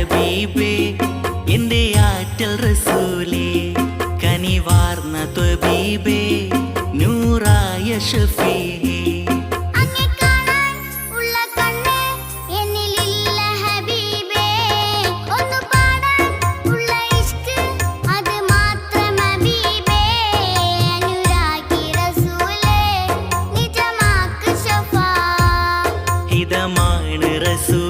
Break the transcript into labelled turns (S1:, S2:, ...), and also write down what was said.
S1: ഹബീബേ എന്റെ ആറ്റൽ റസൂലേ കനിവാർന്ന ത്വബീബേ നൂറായ ഷഫീഹേ ഹിതമാണ് റസൂ